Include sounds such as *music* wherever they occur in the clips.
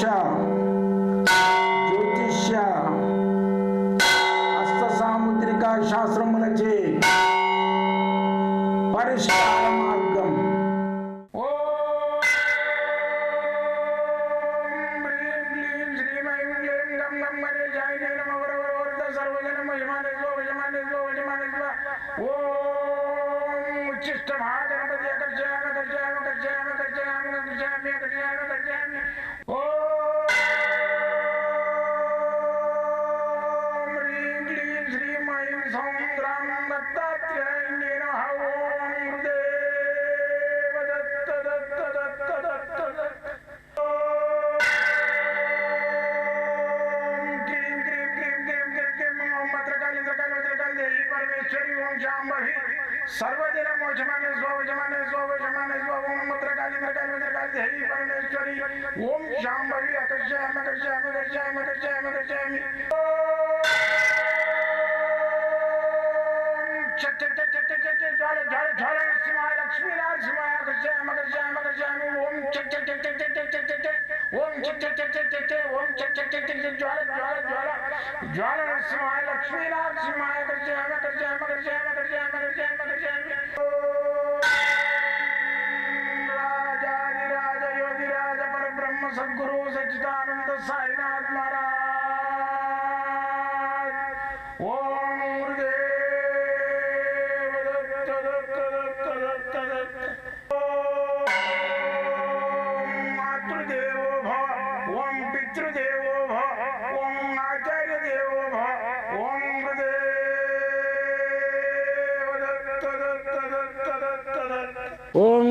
शिक्षा ज्योतिष हस्तसामुद्रिका शास्त्रम रचे परिष्कार मार्गम ओम उच्चिष्ट महागणपति कर्जयाम कर्जयाम कर्जयाम कर्जयाम कर्जयाम कर्जयाम कर्जयाम ओम ओम ओम ओम ओम शाम्भवी ज्वाला राजा योधि राज पर ब्रह्म सदगुरु Beşiktaş'ın da sahile atlara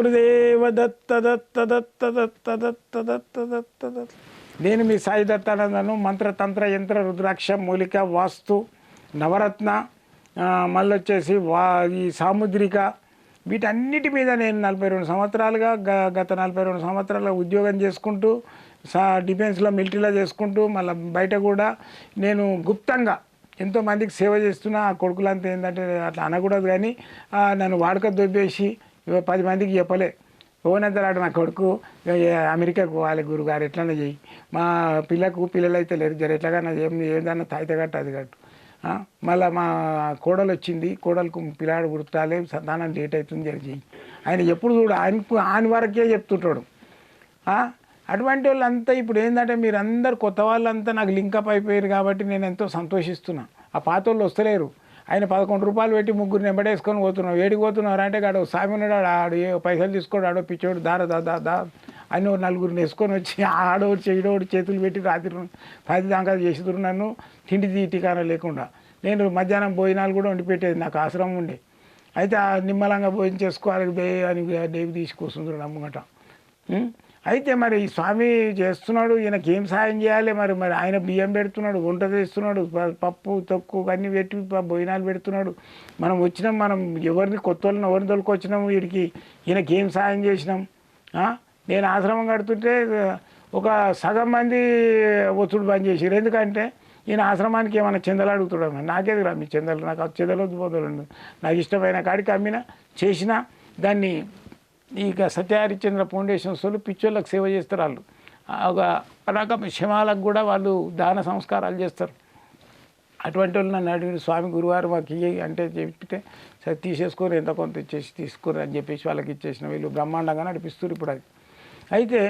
గురుదేవ దత్త దత్త దత్త దత్త దత్త దత్త దత్త దత్త నేను మీ సాయి దత్తానందను మంత్రతంత్ర యంత్ర రుద్రాక్ష మూలిక వాస్తు నవరత్న మళ్ళీ వచ్చేసి వా ఈ సాముద్రిక వీటన్నిటి మీద నేను నలభై రెండు సంవత్సరాలుగా గ- గత నలభై రెండు సంవత్సరాలుగా ఉద్యోగం చేసుకుంటూ సా డిఫెన్స్లో మిలిటరీలో చేసుకుంటూ మళ్ళీ బయట కూడా నేను గుప్తంగా ఎంతోమందికి సేవ చేస్తున్నా ఆ కొడుకులంతా ఏంటంటే అట్లా అనకూడదు కానీ నన్ను వాడక దొబ్బేసి ఇగో పది మందికి చెప్పలే. ఓనంతరాడు నా కొడుకు అమెరికాకు పోవాలి గురుగారు ఎట్లన్నా చెయ్యి. మా పిల్లకు పిల్లలు అయితే లేరు జర ఎట్లాగన్నా ఏం ఏందన్నా తాయితే కట్టు అది కట్టు మళ్ళీ మళ్ళా మా కోడలు వచ్చింది కోడలకు పిల్లాడు పుట్టాలి సంతానం లేట్ అవుతుంది జర చెయ్యి. ఆయన ఎప్పుడు చూడు ఆయనకు ఆయన వరకే చెప్తుంటాడు. అటువంటి వాళ్ళంతా ఇప్పుడు ఏంటంటే మీరు అందరు కొత్త వాళ్ళంతా నాకు లింకప్ అయిపోయారు కాబట్టి నేను ఎంతో సంతోషిస్తున్నా. ఆ పాత వాళ్ళు వస్తలేరు. ఆయన పదకొండు రూపాయలు పెట్టి ముగ్గురు నెంబడేసుకొని పోతున్నావు. ఏడికి పోతున్నారు అంటే గాడు సామి ఉన్నాడు ఆడు ఆడు ఏ పైసలు తీసుకోడు ఆడో పిచ్చోడు దార దా దా దా అని ఓ నలుగురిని వేసుకొని వచ్చి ఆడోడు చెయ్యడోడు చేతులు పెట్టి రాత్రి పది దాకా చేసిదురు నన్ను. తిండి తీటికాన లేకుండా. నేను మధ్యాహ్నం భోజనాలు కూడా వండి పెట్టేది నాకు ఆశ్రమం ఉండే. అయితే ఆ నిమ్మలంగా భోజనం చేసుకోవాలి బే అని దేవి తీసుకొస్తుంది కూర్చుందరు నమ్ముగట అయితే మరి ఈ స్వామి చేస్తున్నాడు ఈయనకి ఏం సాయం చేయాలి మరి? మరి ఆయన బియ్యం పెడుతున్నాడు వంట చేస్తున్నాడు పప్పు తొక్కు అన్నీ పెట్టి భోజనాలు పెడుతున్నాడు. మనం వచ్చినాం మనం ఎవరిని కొత్త వాళ్ళని ఎవరిని తొలుకొచ్చినాం వీడికి? ఈయనకి ఏం సాయం చేసినాం? నేను ఆశ్రమం కడుతుంటే ఒక సగం మంది ఒత్తుడు బంద్ చేసారు ఎందుకంటే ఈయన ఆశ్రమానికి ఏమైనా చెందలు అడుగుతాడు నాకేది రా మీ చెందలు నాకు చెందలు వద్దు పోతాడు నాకు ఇష్టమైన కాడికి అమ్మినా చేసినా దాన్ని ఇక సత్యహరిచంద్ర ఫౌండేషన్స్ వాళ్ళు పిచ్చోళ్ళకి సేవ చేస్తారు వాళ్ళు. ఒక రకం శమాలకు కూడా వాళ్ళు దాన సంస్కారాలు చేస్తారు. అటువంటి వాళ్ళు నన్ను అడిగిన స్వామి గురువారు మాకు ఇయ్యి అంటే చెప్తే సరే తీసేసుకొని ఎంత కొంత ఇచ్చేసి తీసుకుని అని చెప్పేసి వాళ్ళకి ఇచ్చేసిన వీళ్ళు బ్రహ్మాండంగా నడిపిస్తారు ఇప్పుడు అది. అయితే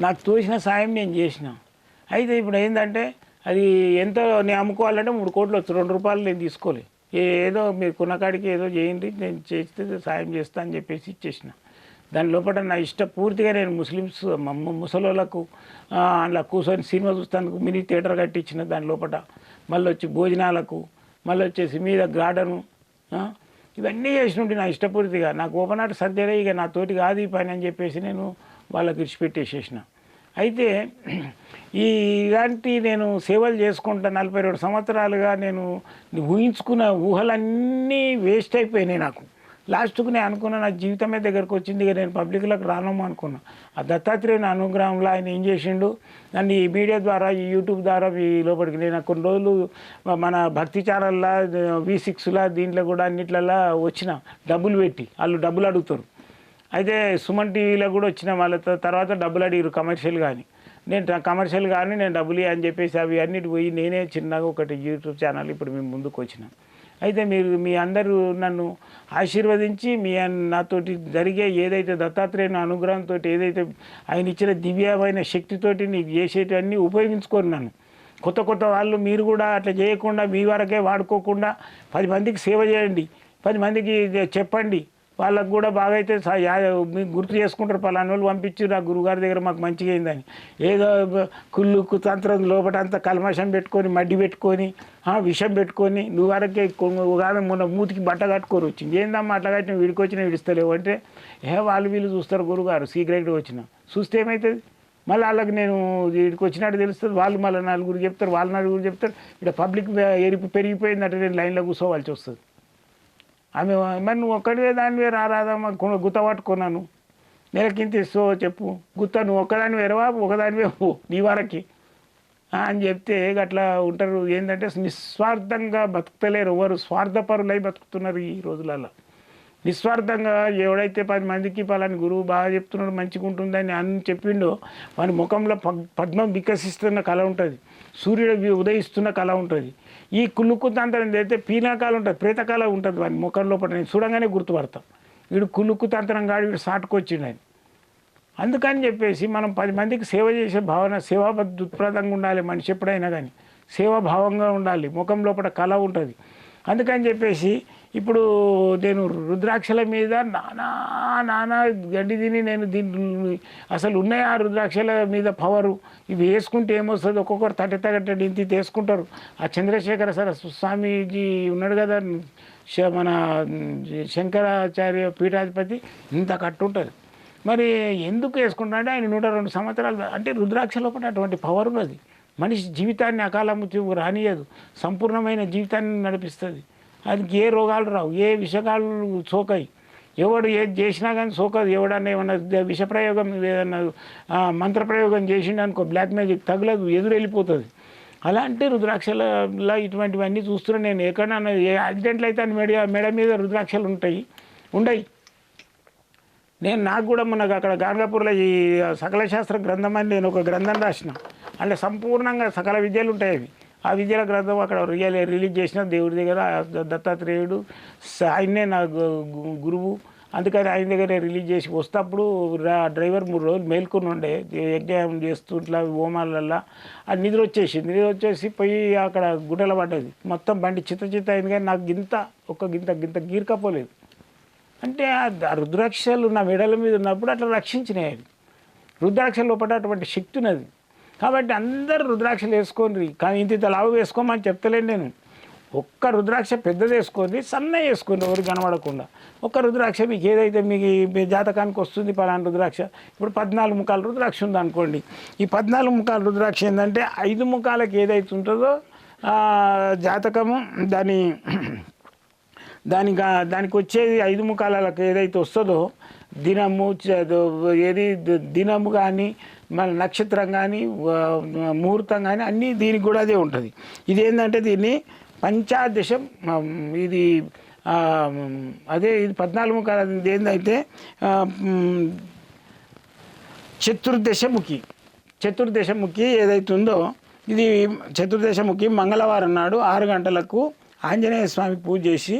నాకు తోసిన సాయం నేను చేసిన. అయితే ఇప్పుడు ఏంటంటే అది ఎంత నేను అమ్ముకోవాలంటే మూడు కోట్లు వచ్చి రెండు రూపాయలు నేను తీసుకోలే. ఏదో మీరు కున్నకాడికి ఏదో చేయండి నేను చేస్తే సాయం చేస్తా అని చెప్పేసి ఇచ్చేసిన. దాని లోపల నా ఇష్ట పూర్తిగా నేను ముస్లిమ్స్ మమ్మ ముసలోళ్ళకు అందులో కూర్చొని సినిమా చూస్తానికి మినీ థియేటర్ కట్టించిన దాని లోపల. మళ్ళీ వచ్చి భోజనాలకు మళ్ళీ వచ్చేసి మీద గార్డెను ఇవన్నీ చేసినట్టు నా ఇష్టపూర్తిగా నాకు ఓపెన్ ఆట సర్జరీ ఇక నా తోటి కాదు ఈ పని అని చెప్పేసి నేను వాళ్ళకి విడిచిపెట్టేసేసిన అయితే ఈ ఇలాంటి నేను సేవలు చేసుకుంటా నలభై రెండు సంవత్సరాలుగా నేను ఊహించుకున్న ఊహలన్నీ వేస్ట్ అయిపోయినాయి నాకు. లాస్ట్కు నేను అనుకున్న నా జీవితమే దగ్గరకు వచ్చింది నేను పబ్లిక్లోకి రానమ్మ అనుకున్నా. ఆ దత్తాత్రేయుని అనుగ్రహంలో ఆయన ఏం చేసిండు? నన్ను ఈ మీడియా ద్వారా ఈ యూట్యూబ్ ద్వారా ఈ లోపలికి నేను కొన్ని రోజులు మన భక్తి ఛానల్లా వి సిక్స్లా దీంట్లో కూడా అన్నిట్లల్లో వచ్చిన డబ్బులు పెట్టి వాళ్ళు డబ్బులు అడుగుతారు. అయితే సుమన్ టీవీలో కూడా వచ్చిన వాళ్ళతో తర్వాత డబ్బులు అడిగారు కమర్షియల్ కానీ నేను కమర్షియల్ కానీ నేను డబ్బులు అని చెప్పేసి అవి అన్నిటి పోయి నేనే చిన్నగా ఒకటి యూట్యూబ్ ఛానల్ ఇప్పుడు మేము ముందుకు వచ్చిన. అయితే మీరు మీ అందరూ నన్ను ఆశీర్వదించి మీ నాతోటి జరిగే ఏదైతే దత్తాత్రేయ అనుగ్రహంతో ఏదైతే ఆయన ఇచ్చిన దివ్యమైన శక్తితోటి నీకు చేసేటన్నీ ఉపయోగించుకొని నన్ను. కొత్త కొత్త వాళ్ళు మీరు కూడా అట్లా చేయకుండా మీ వరకే వాడుకోకుండా పది మందికి సేవ చేయండి. పది మందికి ఇది చెప్పండి. వాళ్ళకు కూడా బాగా అయితే స- మీకు గుర్తు చేసుకుంటారు పలానా వాళ్ళు పంపించారు ఆ గురుగారి దగ్గర మాకు మంచిగా అయిందని. ఏదో కుళ్ళు కుతంత్రం లోపల అంతా కల్మషం పెట్టుకొని మడ్డి పెట్టుకొని విషం పెట్టుకొని నువ్వు వరకే ఉగాది మొన్న మూతికి బట్ట కట్టుకొని వచ్చింది. ఏందమ్మా అట్లా కట్టిన వీడికి వచ్చిన విడుస్తలేవు అంటే ఏ వాళ్ళు వీళ్ళు చూస్తారు గురుగారు సీక్రెట్గా వచ్చిన. చూస్తే ఏమవుతుంది మళ్ళీ వాళ్ళకి నేను వీడికి వచ్చినట్టు తెలుస్తుంది వాళ్ళు మళ్ళీ నలుగురు చెప్తారు వాళ్ళు నలుగురు చెప్తారు. ఇక్కడ పబ్లిక్ ఎరిపి పెరిగిపోయిందంటే నేను లైన్లో కూర్చోవాల్సి వస్తుంది. ఆమె మరి నువ్వు ఒక్కడివే దానివే రారాదమ్మా కొ- గుత్త పట్టుకున్నాను. నెలకింత ఇస్తో చెప్పు. గుత్త నువ్వు ఒక్కదాని వేరవా ఒకదానివే పో నీ వరకి. అని చెప్తే అట్లా ఉంటారు. ఏంటంటే నిస్వార్థంగా బతుకుతలేరు ఎవరు. స్వార్థపరులై బతుకుతున్నారు ఈ రోజులలో. నిస్వార్థంగా ఎవడైతే పది మందికి పలాని గురువు బాగా చెప్తున్నాడు మంచిగా ఉంటుందని అని చెప్పిండో వాని ముఖంలో పగ్- పద్మం వికసిస్తున్న కళ ఉంటుంది. సూర్యుడు ఉదయిస్తున్న కళ ఉంటుంది. ఈ కులుక్కుతంత్రం అయితే పీనాకాలు ఉంటుంది ప్రేతకాలం ఉంటుంది వాడిని ముఖం లోపల. నేను చూడంగానే గుర్తుపడతాం. వీడు కులుక్కుతంత్రం కాడు వీడు సాటుకొచ్చిండు అని అందుకని చెప్పేసి మనం పది మందికి సేవ చేసే భావన సేవా దృక్ప్రదంగా ఉండాలి మనిషి ఎప్పుడైనా కానీ సేవాభావంగా ఉండాలి. ముఖం లోపల కళ ఉంటుంది. అందుకని చెప్పేసి ఇప్పుడు నేను రుద్రాక్షల మీద నానా నానా గడ్డి తిని నేను దీన్ని అసలు ఉన్నాయి ఆ రుద్రాక్షల మీద పవరు. ఇవి వేసుకుంటే ఏమొస్తుంది? ఒక్కొక్కరు తట తగ్గట్టు ఇంత తీసుకుంటారు. ఆ చంద్రశేఖర సరస్వతి స్వామీజీ ఉన్నాడు కదా శ- మన శంకరాచార్య పీఠాధిపతి ఇంత కట్టు ఉంటుంది మరి ఎందుకు వేసుకుంటాడంటే ఆయన నూట రెండు సంవత్సరాలు అంటే రుద్రాక్ష లోపల అటువంటి పవర్ ఉన్నది. మనిషి జీవితాన్ని అకాల మృత్యువు రానియదు సంపూర్ణమైన జీవితాన్ని నడిపిస్తుంది. అది ఏ రోగాలు రావు ఏ విషకాలు సోకాయి. ఎవడు ఏది చేసినా కానీ సోకదు. ఎవడన్నా ఏమన్నా విషప్రయోగం ఏదన్నా మంత్రప్రయోగం చేసిండు అనుకో బ్లాక్ మ్యాజిక్ తగలదు ఎదురు వెళ్ళిపోతుంది అలాంటి రుద్రాక్షలలో ఇటువంటివన్నీ చూస్తున్నా నేను. ఎక్కడన్నా ఏ యాక్సిడెంట్లు అయితే మెడ మెడ మీద రుద్రాక్షలు ఉంటాయి ఉండయి. నేను నాకు కూడా మనకు అక్కడ గాంగాపూర్లో ఈ సకల శాస్త్ర గ్రంథం అని నేను ఒక గ్రంథం రాసిన. అంటే సంపూర్ణంగా సకల విద్యలు ఉంటాయి అవి. ఆ విద్యల గ్రంథం అక్కడ రియల్ రిలీజ్ చేసిన దేవుడి దగ్గర దత్తాత్రేయుడు ఆయన్నే నా గురువు. అందుకని ఆయన దగ్గర రిలీజ్ చేసి వస్తప్పుడు డ్రైవర్ మూడు రోజులు మేల్కొని ఉండే. యజ్ఞం చేస్తుంట్లా హోమాలల్లా. ఆ అది నిద్ర వచ్చేసింది. నిద్ర వచ్చేసి పోయి అక్కడ గుడ్డల పడ్డది. మొత్తం బండి చిత్త చిత్త అయింది కానీ నాకు గింత ఒక్క గింత గింత గీరకపోలేదు. అంటే ఆ రుద్రాక్షలు నా మెడల మీద ఉన్నప్పుడు అట్లా రక్షించినాయి రుద్రాక్ష లోపల అటువంటి శక్తి ఉన్నది. కాబట్టి అందరు రుద్రాక్షలు వేసుకోండి. కానీ ఇంత ఇంత లావు వేసుకోమని చెప్తలేను నేను. ఒక్క రుద్రాక్ష పెద్దది వేసుకోండి సన్న వేసుకోండి ఎవరు కనబడకుండా. ఒక్క రుద్రాక్ష మీకు ఏదైతే మీకు మీ జాతకానికి వస్తుంది పలానా రుద్రాక్ష. ఇప్పుడు పద్నాలుగు ముఖాల రుద్రాక్ష ఉంది అనుకోండి ఈ పద్నాలుగు ముఖాల రుద్రాక్ష ఏంటంటే ఐదు ముఖాలకు ఏదైతే ఉంటుందో జాతకము దాని దానికి దానికి వచ్చేది ఐదు ముఖాలకు ఏదైతే వస్తుందో దినము ఏది? దినము కానీ మన నక్షత్రం కానీ ముహూర్తం కానీ అన్నీ దీనికి కూడా అదే ఉంటుంది. ఇది ఏంటంటే దీన్ని పంచాదశం ఇది అదే ఇది పద్నాలుగు ముఖాలు ఇది ఏంటంటే చతుర్దశముఖి. చతుర్దశముఖి ఏదైతుందో ఇది చతుర్దశముఖి మంగళవారం నాడు ఆరు గంటలకు ఆంజనేయ స్వామి పూజ చేసి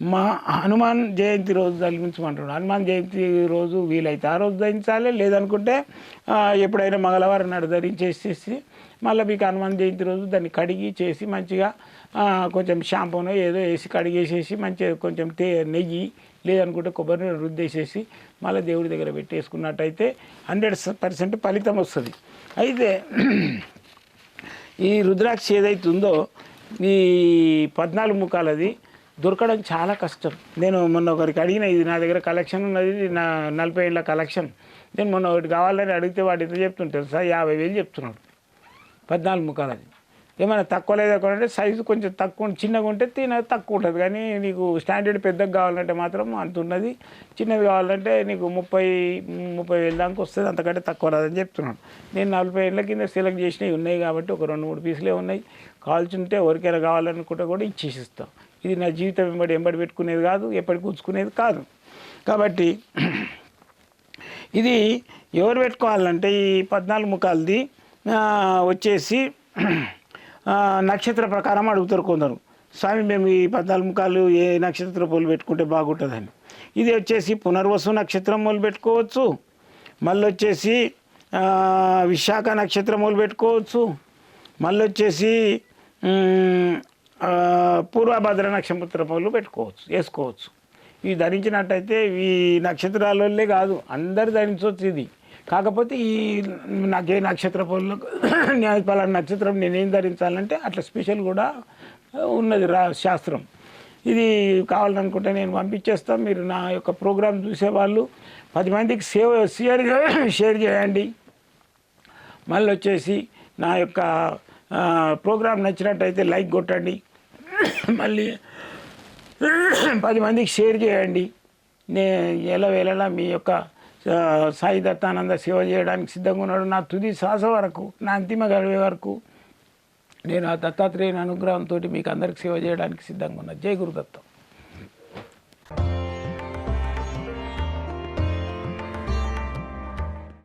మా హనుమాన్ జయంతి రోజు తలిపించమంటాడు హనుమాన్ జయంతి రోజు వీలైతే ఆ రోజు ధరించాలి లేదనుకుంటే ఎప్పుడైనా మంగళవారం నాడు ధరించేసేసి మళ్ళీ మీకు హనుమాన్ జయంతి రోజు దాన్ని కడిగి చేసి మంచిగా కొంచెం షాంపూనో ఏదో వేసి కడిగేసేసి మంచిగా కొంచెం తే నెయ్యి లేదనుకుంటే కొబ్బరి నూనె రుద్దేసేసి మళ్ళీ దేవుడి దగ్గర పెట్టేసుకున్నట్టయితే హండ్రెడ్ పర్సెంట్ ఫలితం వస్తుంది. అయితే ఈ రుద్రాక్ష ఏదైతే ఉందో ఈ పద్నాలుగు ముఖాలది దొరకడం చాలా కష్టం. నేను మొన్న ఒకరికి అడిగిన ఇది నా దగ్గర కలెక్షన్ ఉన్నది ఇది నా నలభై ఏళ్ళ కలెక్షన్ నేను మొన్న ఒకటి కావాలని అడిగితే వాడు ఎంత చెప్తుంటారు సార్ యాభై వేలు చెప్తున్నాడు. పద్నాలుగు ముఖాలది. ఏమైనా తక్కువ లేదా అంటే సైజు కొంచెం తక్కువ చిన్నగా ఉంటే తిన తక్కువ ఉంటుంది. కానీ నీకు స్టాండర్డ్ పెద్దగా కావాలంటే మాత్రం అంత ఉన్నది. చిన్నది కావాలంటే నీకు ముప్పై ముప్పై వేల దాకా వస్తుంది. అంతకంటే తక్కువ రాదని చెప్తున్నాను నేను నలభై ఏళ్ళ కింద సెలెక్ట్ చేసినవి ఉన్నాయి కాబట్టి ఒక రెండు మూడు పీసులే ఉన్నాయి. కాల్చుంటే ఎవరికైనా కావాలనుకుంటే కూడా ఇచ్చేసిస్తాం. ఇది నా జీవితం వెంబడి ఎంబడి పెట్టుకునేది కాదు ఎప్పటికి ఉంచుకునేది కాదు. కాబట్టి *clears throat* ఇది ఎవరు పెట్టుకోవాలంటే ఈ పద్నాలుగు ముఖాలది వచ్చేసి *clears throat* నక్షత్ర ప్రకారం అడుగుతారు కొందరు. స్వామి మేము ఈ పద్నాలుగు ముఖాలు ఏ నక్షత్ర పూలు పెట్టుకుంటే బాగుంటుందని ఇది వచ్చేసి పునర్వసు నక్షత్రం మొదలు పెట్టుకోవచ్చు. మళ్ళీ వచ్చేసి విశాఖ నక్షత్రం మొదలు పెట్టుకోవచ్చు. మళ్ళీ వచ్చేసి పూర్వభద్ర నక్షత్ర పూలు పెట్టుకోవచ్చు వేసుకోవచ్చు. ఇవి ధరించినట్టయితే ఈ నక్షత్రాలే కాదు అందరు ధరించవచ్చు ఇది. కాకపోతే ఈ నాకే నక్షత్ర పూలకు *coughs* పలానా నక్షత్రం నేనేం ధరించాలంటే అట్లా స్పెషల్ కూడా ఉన్నది రా శాస్త్రం. ఇది కావాలనుకుంటే నేను పంపించేస్తాను మీరు నా యొక్క ప్రోగ్రాం చూసేవాళ్ళు. పది మందికి సేవ్ షేర్ *coughs* షేర్ చేయండి. మళ్ళీ వచ్చేసి నా యొక్క ప్రోగ్రాం నచ్చినట్టయితే లైక్ కొట్టండి. మళ్ళీ పది మందికి షేర్ చేయండి. నే ఎలా వేళలా మీ యొక్క సాయి దత్తానంద సేవ చేయడానికి సిద్ధంగా ఉన్నాడు. నా తుది శ్వాస వరకు నా అంతిమ గడివే వరకు నేను ఆ దత్తాత్రేయుని అనుగ్రహంతో మీకు అందరికి సేవ చేయడానికి సిద్ధంగా ఉన్నా. జై గురుదత్తం.